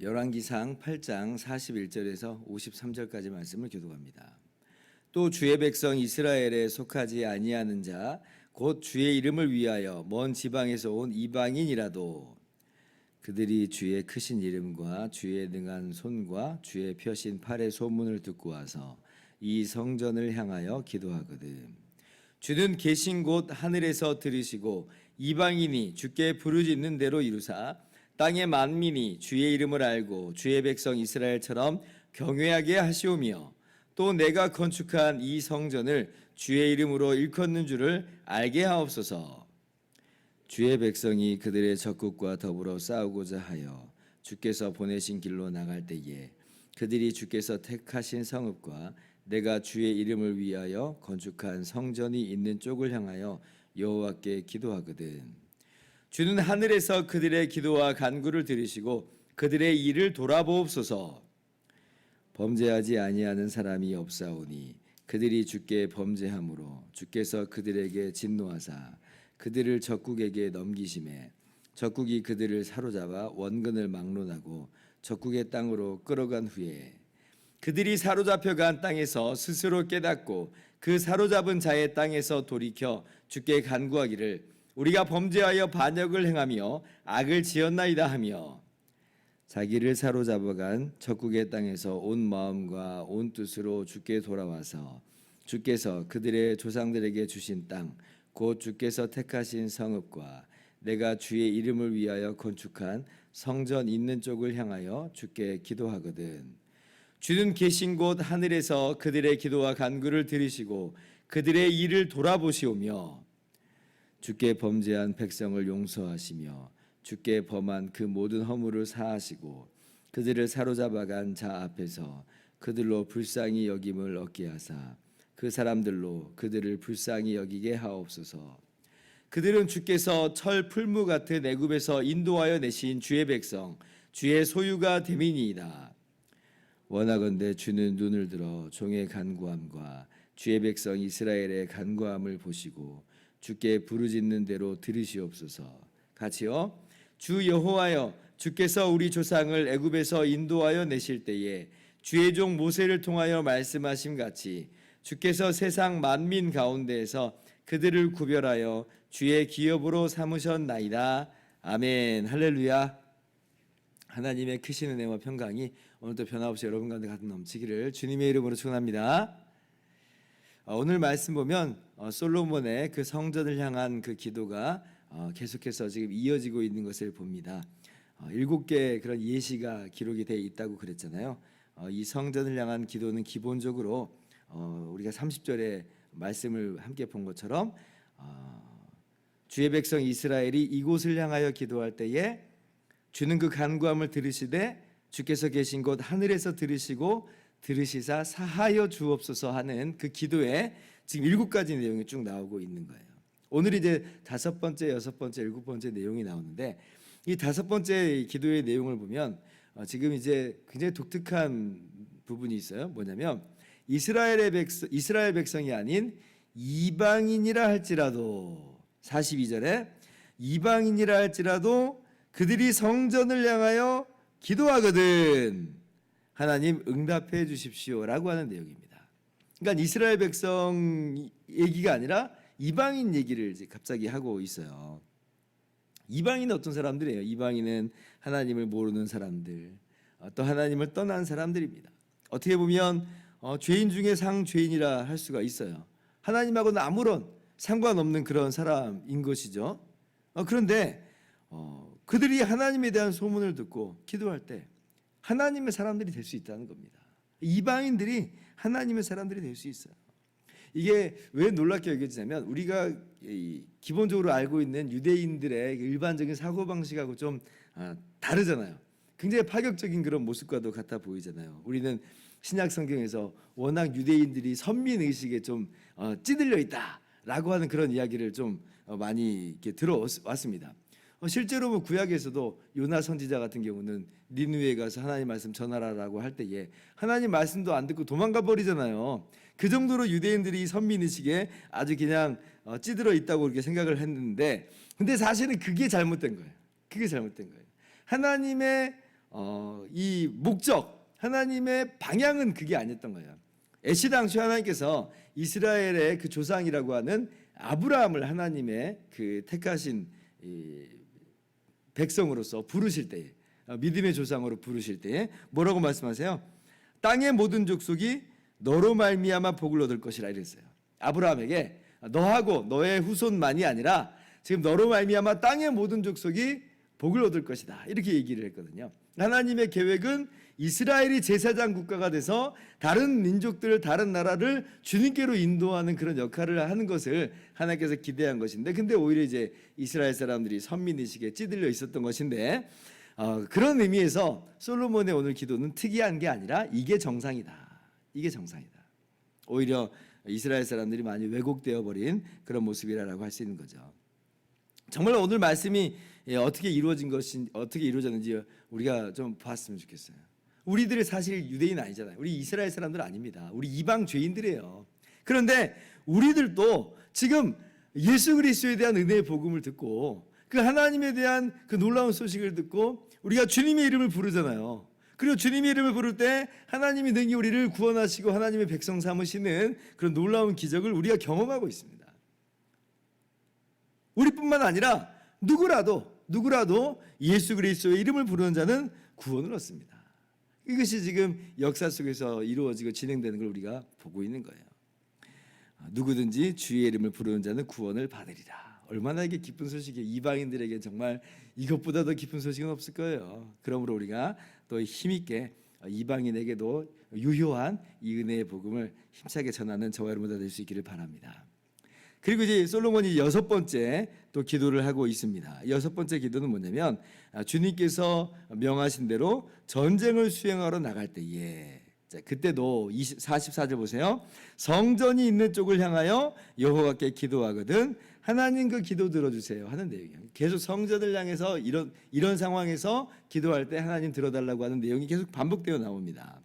열왕기상 8장 41절에서 53절까지 말씀을 교독합니다. 또 주의 백성 이스라엘에 속하지 아니하는 자 곧 주의 이름을 위하여 먼 지방에서 온 이방인이라도 그들이 주의 크신 이름과 주의 능한 손과 주의 펴신 팔의 소문을 듣고 와서 이 성전을 향하여 기도하거든. 주는 계신 곳 하늘에서 들으시고 이방인이 주께 부르짖는 대로 이루사 땅의 만민이 주의 이름을 알고 주의 백성 이스라엘처럼 경외하게 하시오며 또 내가 건축한 이 성전을 주의 이름으로 일컫는 줄을 알게 하옵소서. 주의 백성이 그들의 적국과 더불어 싸우고자 하여 주께서 보내신 길로 나갈 때에 그들이 주께서 택하신 성읍과 내가 주의 이름을 위하여 건축한 성전이 있는 쪽을 향하여 여호와께 기도하거든. 주는 하늘에서 그들의 기도와 간구를 들으시고 그들의 일을 돌아보옵소서. 범죄하지 아니하는 사람이 없사오니 그들이 주께 범죄함으로 주께서 그들에게 진노하사 그들을 적국에게 넘기심에 적국이 그들을 사로잡아 원근을 막론하고 적국의 땅으로 끌어간 후에 그들이 사로잡혀 간 땅에서 스스로 깨닫고 그 사로잡은 자의 땅에서 돌이켜 주께 간구하기를 우리가 범죄하여 반역을 행하며 악을 지었나이다 하며 자기를 사로잡아간 적국의 땅에서 온 마음과 온 뜻으로 주께 돌아와서 주께서 그들의 조상들에게 주신 땅 곧 주께서 택하신 성읍과 내가 주의 이름을 위하여 건축한 성전 있는 쪽을 향하여 주께 기도하거든. 주는 계신 곳 하늘에서 그들의 기도와 간구를 들으시고 그들의 일을 돌아보시오며 주께 범죄한 백성을 용서하시며 주께 범한 그 모든 허물을 사하시고 그들을 사로잡아간 자 앞에서 그들로 불쌍히 여김을 얻게 하사 그 사람들로 그들을 불쌍히 여기게 하옵소서. 그들은 주께서 철 풀무 같은 애굽에서 인도하여 내신 주의 백성 주의 소유가 됨이니이다. 원하건대 주는 눈을 들어 종의 간구함과 주의 백성 이스라엘의 간구함을 보시고 주께 부르짖는 대로 들으시옵소서. 같이요. 주 여호와여 주께서 우리 조상을 애굽에서 인도하여 내실 때에 주의 종 모세를 통하여 말씀하심 같이 주께서 세상 만민 가운데에서 그들을 구별하여 주의 기업으로 삼으셨나이다. 아멘. 할렐루야. 하나님의 크신 은혜와 평강이 오늘도 변함없이 여러분 가운데 가득 넘치기를 주님의 이름으로 축원합니다. 어, 오늘 말씀 보면 어, 솔로몬의 그 성전을 향한 그 기도가 어, 계속해서 지금 이어지고 있는 것을 봅니다. 일곱 개 그런 예시가 기록이 되어 있다고 그랬잖아요. 이 성전을 향한 기도는 기본적으로 우리가 30절에 말씀을 함께 본 것처럼 주의 백성 이스라엘이 이곳을 향하여 기도할 때에 주는 그 간구함을 들으시되 주께서 계신 곳 하늘에서 들으시고 들으시사 사하여 주옵소서 하는 그 기도에 지금 일곱 가지 내용이 쭉 나오고 있는 거예요. 오늘 이제 다섯 번째, 여섯 번째, 일곱 번째 내용이 나오는데 이 다섯 번째 기도의 내용을 보면 어, 지금 이제 굉장히 독특한 부분이 있어요. 뭐냐면 이스라엘의 백성, 이스라엘 백성이 아닌 이방인이라 할지라도 42절에 이방인이라 할지라도 그들이 성전을 향하여 기도하거든 하나님 응답해 주십시오라고 하는 내용입니다. 그러니까 이스라엘 백성 얘기가 아니라 이방인 얘기를 이제 갑자기 하고 있어요. 이방인은 어떤 사람들이에요? 이방인은 하나님을 모르는 사람들, 어, 또 하나님을 떠난 사람들입니다. 어떻게 보면 어, 죄인 중에 상죄인이라 할 수가 있어요. 하나님하고는 아무런 상관없는 그런 사람인 것이죠. 어, 그런데 어, 그들이 하나님에 대한 소문을 듣고 기도할 때 하나님의 사람들이 될 수 있다는 겁니다. 이방인들이 하나님의 사람들이 될 수 있어요. 이게 왜 놀랍게 여겨지냐면 우리가 기본적으로 알고 있는 유대인들의 일반적인 사고 방식하고 좀 아, 다르잖아요. 굉장히 파격적인 그런 모습과도 같아 보이잖아요. 우리는 신약 성경에서 워낙 유대인들이 선민 의식에 좀 어, 찌들려 있다라고 하는 그런 이야기를 좀 어, 많이 이렇게 들어왔습니다. 어, 실제로 뭐 구약에서도 요나 선지자 같은 경우는 니누에 가서 하나님 말씀 전하라라고 할 때에 하나님 말씀도 안 듣고 도망가 버리잖아요. 그 정도로 유대인들이 선민의식에 아주 그냥 어, 찌들어 있다고 그렇게 생각을 했는데 근데 사실은 그게 잘못된 거예요. 그게 잘못된 거예요. 하나님의 어, 이 목적, 하나님의 방향은 그게 아니었던 거예요. 애시 당시 하나님께서 이스라엘의 그 조상이라고 하는 아브라함을 하나님의 그 택하신 이 백성으로서 부르실 때에 어, 믿음의 조상으로 부르실 때에 뭐라고 말씀하세요? 땅의 모든 족속이 너로 말미암아 복을 얻을 것이라 이랬어요. 아브라함에게 너하고 너의 후손만이 아니라 지금 너로 말미암아 땅의 모든 족속이 복을 얻을 것이다. 이렇게 얘기를 했거든요. 하나님의 계획은 이스라엘이 제사장 국가가 돼서 다른 민족들, 다른 나라를 주님께로 인도하는 그런 역할을 하는 것을 하나님께서 기대한 것인데, 근데 오히려 이제 이스라엘 사람들이 선민 의식에 찌들려 있었던 것인데, 어, 그런 의미에서 솔로몬의 오늘 기도는 특이한 게 아니라 이게 정상이다. 이게 정상이다. 오히려 이스라엘 사람들이 많이 왜곡되어 버린 그런 모습이라고 할 수 있는 거죠. 정말 오늘 말씀이 예, 어떻게 이루어진 것인 어떻게 이루어졌는지 우리가 좀 봤으면 좋겠어요. 우리들이 사실 유대인 아니잖아요. 우리 이스라엘 사람들 아닙니다. 우리 이방 죄인들이에요. 그런데 우리들도 지금 예수 그리스도에 대한 은혜의 복음을 듣고 그 하나님에 대한 그 놀라운 소식을 듣고 우리가 주님의 이름을 부르잖아요. 그리고 주님의 이름을 부를 때 하나님이 능히 우리를 구원하시고 하나님의 백성 삼으시는 그런 놀라운 기적을 우리가 경험하고 있습니다. 우리뿐만 아니라 누구라도 누구라도 예수 그리스도의 이름을 부르는 자는 구원을 얻습니다. 이것이 지금 역사 속에서 이루어지고 진행되는 걸 우리가 보고 있는 거예요. 아, 누구든지 주의 이름을 부르는 자는 구원을 받으리라. 얼마나 이게 기쁜 소식이 이방인들에게 정말 이것보다 더 기쁜 소식은 없을 거예요. 그러므로 우리가 또 힘있게 이방인에게도 유효한 이 은혜의 복음을 힘차게 전하는 저와 여러분 다될수 있기를 바랍니다. 그리고 이제 솔로몬이 여섯 번째 또 기도를 하고 있습니다. 여섯 번째 기도는 뭐냐면 아, 주님께서 명하신 대로 전쟁을 수행하러 나갈 때에 자, 그때도 20, 44절 보세요. 성전이 있는 쪽을 향하여 여호와께 기도하거든 하나님 그 기도 들어주세요 하는 내용이에요. 계속 성전을 향해서 이런 이런 상황에서 기도할 때 하나님 들어달라고 하는 내용이 계속 반복되어 나옵니다.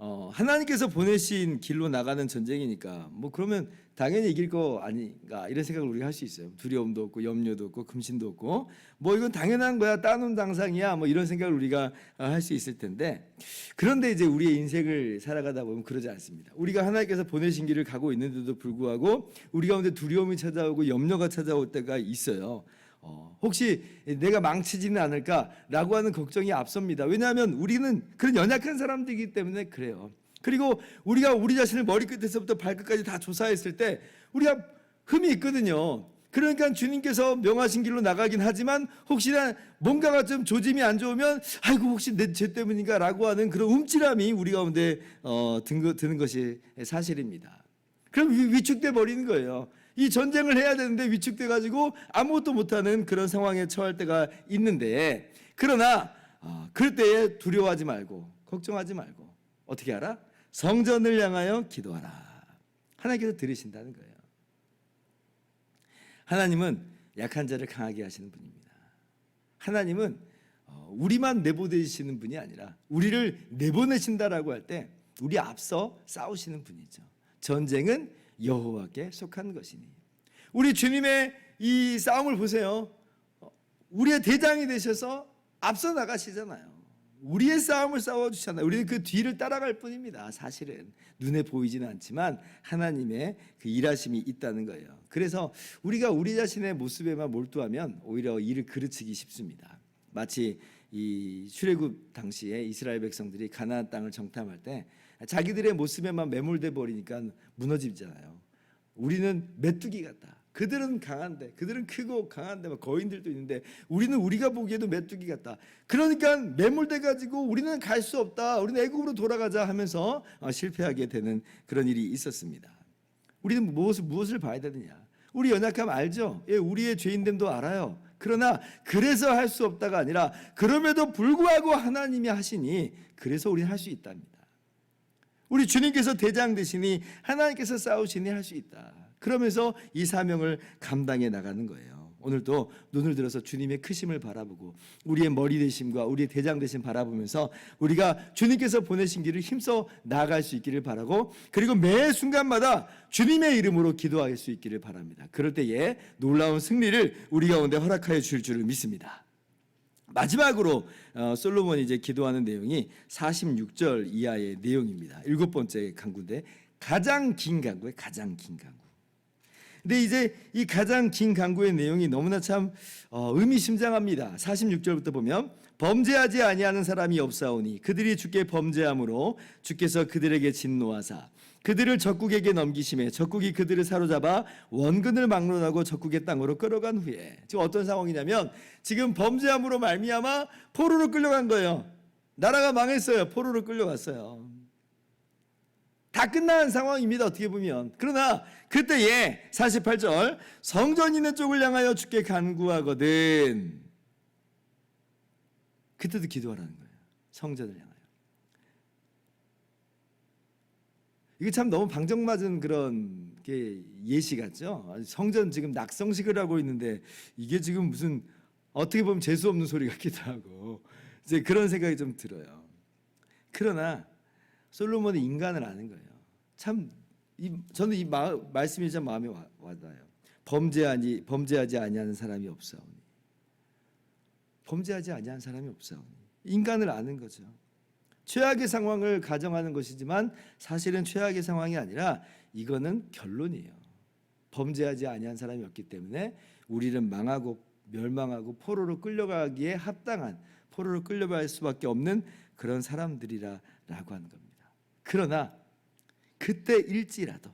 어, 하나님께서 보내신 길로 나가는 전쟁이니까 뭐 그러면 당연히 이길 거 아닌가 이런 생각을 우리가 할 수 있어요. 두려움도 없고 염려도 없고 금신도 없고 뭐 이건 당연한 거야 따놓은 당상이야 뭐 이런 생각을 우리가 어, 할수 있을 텐데 그런데 이제 우리의 인생을 살아가다 보면 그러지 않습니다. 우리가 하나님께서 보내신 길을 가고 있는데도 불구하고 우리 가운데 두려움이 찾아오고 염려가 찾아올 때가 있어요. 어, 혹시 내가 망치지는 않을까라고 하는 걱정이 앞섭니다. 왜냐하면 우리는 그런 연약한 사람들이기 때문에 그래요. 그리고 우리가 우리 자신을 머리끝에서부터 발끝까지 다 조사했을 때 우리가 흠이 있거든요. 그러니까 주님께서 명하신 길로 나가긴 하지만 혹시나 뭔가가 좀 조짐이 안 좋으면 아이고 혹시 내 죄 때문인가라고 하는 그런 움찔함이 우리 가운데 어, 드는 것이 사실입니다. 그럼 위축돼 버리는 거예요. 이 전쟁을 해야 되는데 위축돼 가지고 아무것도 못하는 그런 상황에 처할 때가 있는데 그러나 어, 그럴 때에 두려워하지 말고 걱정하지 말고 어떻게 알아? 성전을 향하여 기도하라. 하나님께서 들으신다는 거예요. 하나님은 약한 자를 강하게 하시는 분입니다. 하나님은 어, 우리만 내보내시는 분이 아니라 우리를 내보내신다라고 할 때 우리 앞서 싸우시는 분이죠. 전쟁은 여호와께 속한 것이니. 우리 주님의 이 싸움을 보세요. 어, 우리의 대장이 되셔서 앞서 나가시잖아요. 우리의 싸움을 싸워 주셨나요? 우리는 그 뒤를 따라갈 뿐입니다. 사실은 눈에 보이지는 않지만 하나님의 그 일하심이 있다는 거예요. 그래서 우리가 우리 자신의 모습에만 몰두하면 오히려 일을 그르치기 쉽습니다. 마치 이 출애굽 당시에 이스라엘 백성들이 가나안 땅을 정탐할 때 자기들의 모습에만 매몰돼 버리니까 무너지잖아요. 우리는 메뚜기 같다. 그들은 강한데, 그들은 크고 강한데, 막 거인들도 있는데, 우리는 우리가 보기에도 메뚜기 같다. 그러니까 매몰돼 가지고 우리는 갈 수 없다. 우리는 애국으로 돌아가자 하면서 어, 실패하게 되는 그런 일이 있었습니다. 우리는 무엇을 무엇을 봐야 되느냐? 우리 연약함 알죠? 예, 우리의 죄인됨도 알아요. 그러나 그래서 할 수 없다가 아니라 그럼에도 불구하고 하나님이 하시니 그래서 우리는 할 수 있답니다. 우리 주님께서 대장 되시니 하나님께서 싸우시니 할 수 있다. 그러면서 이 사명을 감당해 나가는 거예요. 오늘도 눈을 들어서 주님의 크심을 바라보고 우리의 머리 되심과 우리의 대장 되심 바라보면서 우리가 주님께서 보내신 길을 힘써 나아갈 수 있기를 바라고 그리고 매 순간마다 주님의 이름으로 기도할 수 있기를 바랍니다. 그럴 때에 놀라운 승리를 우리 가운데 허락하여 줄 줄을 믿습니다. 마지막으로 어, 솔로몬이 이제 기도하는 내용이 46절 이하의 내용입니다. 일곱 번째 강구인데 가장 긴 강구에 가장 긴 강구. 근데 이제 이 가장 긴 강구의 내용이 너무나 참 어, 의미심장합니다. 46절부터 보면 범죄하지 아니하는 사람이 없사오니 그들이 주께 범죄함으로 주께서 그들에게 진노하사 그들을 적국에게 넘기심에 적국이 그들을 사로잡아 원근을 막론하고 적국의 땅으로 끌어간 후에 지금 어떤 상황이냐면 지금 범죄함으로 말미암아 포로로 끌려간 거예요. 나라가 망했어요. 포로로 끌려갔어요. 다 끝난 상황입니다. 어떻게 보면. 그러나 그때에 48절 성전 있는 쪽을 향하여 주께 간구하거든. 그때도 기도하라는 거예요. 성전을 향하여. 이게 참 너무 방정맞은 그런 게 예시 같죠. 성전 지금 낙성식을 하고 있는데 이게 지금 무슨 어떻게 보면 재수 없는 소리 같기도 하고 이제 그런 생각이 좀 들어요. 그러나 솔로몬은 인간을 아는 거예요. 참 이, 저는 이 마, 말씀이 참 마음에 와, 와닿아요. 범죄하니 범죄하지 아니하는 사람이 없사오니 범죄하지 아니하는 사람이 없사오니 인간을 아는 거죠. 최악의 상황을 가정하는 것이지만 사실은 최악의 상황이 아니라 이거는 결론이에요. 범죄하지 아니한 사람이 없기 때문에 우리는 망하고 멸망하고 포로로 끌려가기에 합당한 포로로 끌려갈 수밖에 없는 그런 사람들이라라고 하는 겁니다. 그러나 그때 일지라도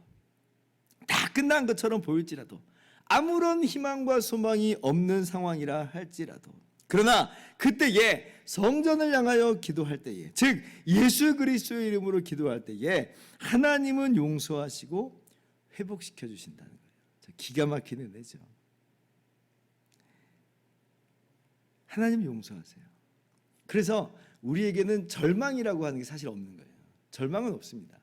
다 끝난 것처럼 보일지라도 아무런 희망과 소망이 없는 상황이라 할지라도 그러나 그때에 성전을 향하여 기도할 때에 즉 예수 그리스도의 이름으로 기도할 때에 하나님은 용서하시고 회복시켜 주신다는 거예요. 기가 막히는 애죠. 하나님 용서하세요. 그래서 우리에게는 절망이라고 하는 게 사실 없는 거예요. 절망은 없습니다.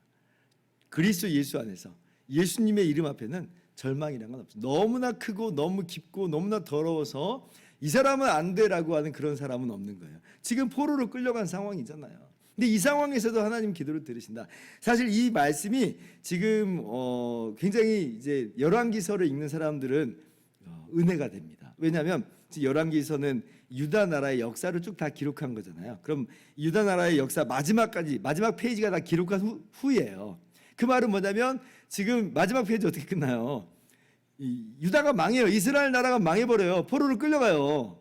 그리스도 예수 안에서 예수님의 이름 앞에는 절망이란 건 없어요. 너무나 크고 너무 깊고 너무나 더러워서 이 사람은 안 돼라고 하는 그런 사람은 없는 거예요. 지금 포로로 끌려간 상황이잖아요. 근데 이 상황에서도 하나님 기도를 들으신다. 사실 이 말씀이 지금 어 굉장히 이제 열왕기서를 읽는 사람들은 어 은혜가 됩니다. 왜냐하면 열왕기서는 유다 나라의 역사를 쭉 다 기록한 거잖아요. 그럼 유다 나라의 역사 마지막까지 마지막 페이지가 다 기록한 후, 후예요. 그 말은 뭐냐면 지금 마지막 페이지 어떻게 끝나요? 이 유다가 망해요. 이스라엘 나라가 망해버려요. 포로로 끌려가요.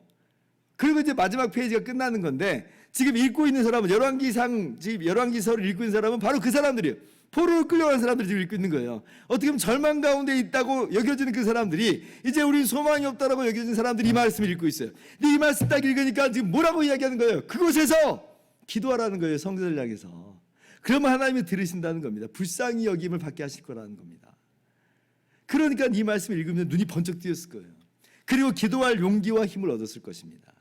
그리고 이제 마지막 페이지가 끝나는 건데 지금 읽고 있는 사람은 열왕기상 지금 열왕기서를 읽고 있는 사람은 바로 그 사람들이에요. 포로로 끌려간 사람들이 지금 읽고 있는 거예요. 어떻게 보면 절망 가운데 있다고 여겨지는 그 사람들이 이제 우린 소망이 없다라고 여겨지는 사람들이 이 말씀을 읽고 있어요. 근데 이 말씀 딱 읽으니까 지금 뭐라고 이야기하는 거예요? 그곳에서 기도하라는 거예요. 성전을 향해서. 그러면 하나님이 들으신다는 겁니다. 불쌍히 여김을 받게 하실 거라는 겁니다. 그러니까 이 말씀을 읽으면 눈이 번쩍 뜨였을 거예요. 그리고 기도할 용기와 힘을 얻었을 것입니다.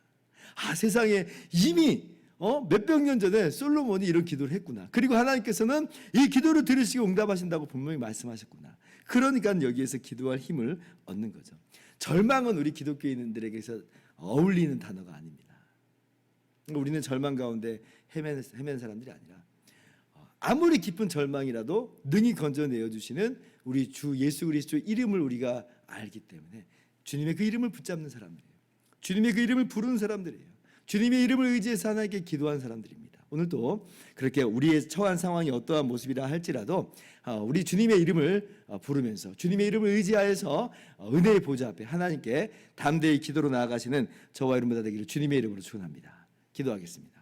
아, 세상에 이미 어? 몇백 년 전에 솔로몬이 이런 기도를 했구나. 그리고 하나님께서는 이 기도를 들으시고 응답하신다고 분명히 말씀하셨구나. 그러니까 여기에서 기도할 힘을 얻는 거죠. 절망은 우리 기독교인들에게서 어울리는 단어가 아닙니다. 우리는 절망 가운데 헤매는, 헤매는 사람들이 아니라 아무리 깊은 절망이라도 능히 건져내어 주시는 우리 주 예수 그리스도 이름을 우리가 알기 때문에 주님의 그 이름을 붙잡는 사람들이에요. 주님의 그 이름을 부르는 사람들이에요. 주님의 이름을 의지해서 하나님께 기도한 사람들입니다. 오늘도 그렇게 우리의 처한 상황이 어떠한 모습이라 할지라도 어, 우리 주님의 이름을 어, 부르면서 주님의 이름을 의지하여서 어, 은혜의 보좌 앞에 하나님께 담대히 기도로 나아가시는 저와 여러분들 되기를 주님의 이름으로 축원합니다. 기도하겠습니다.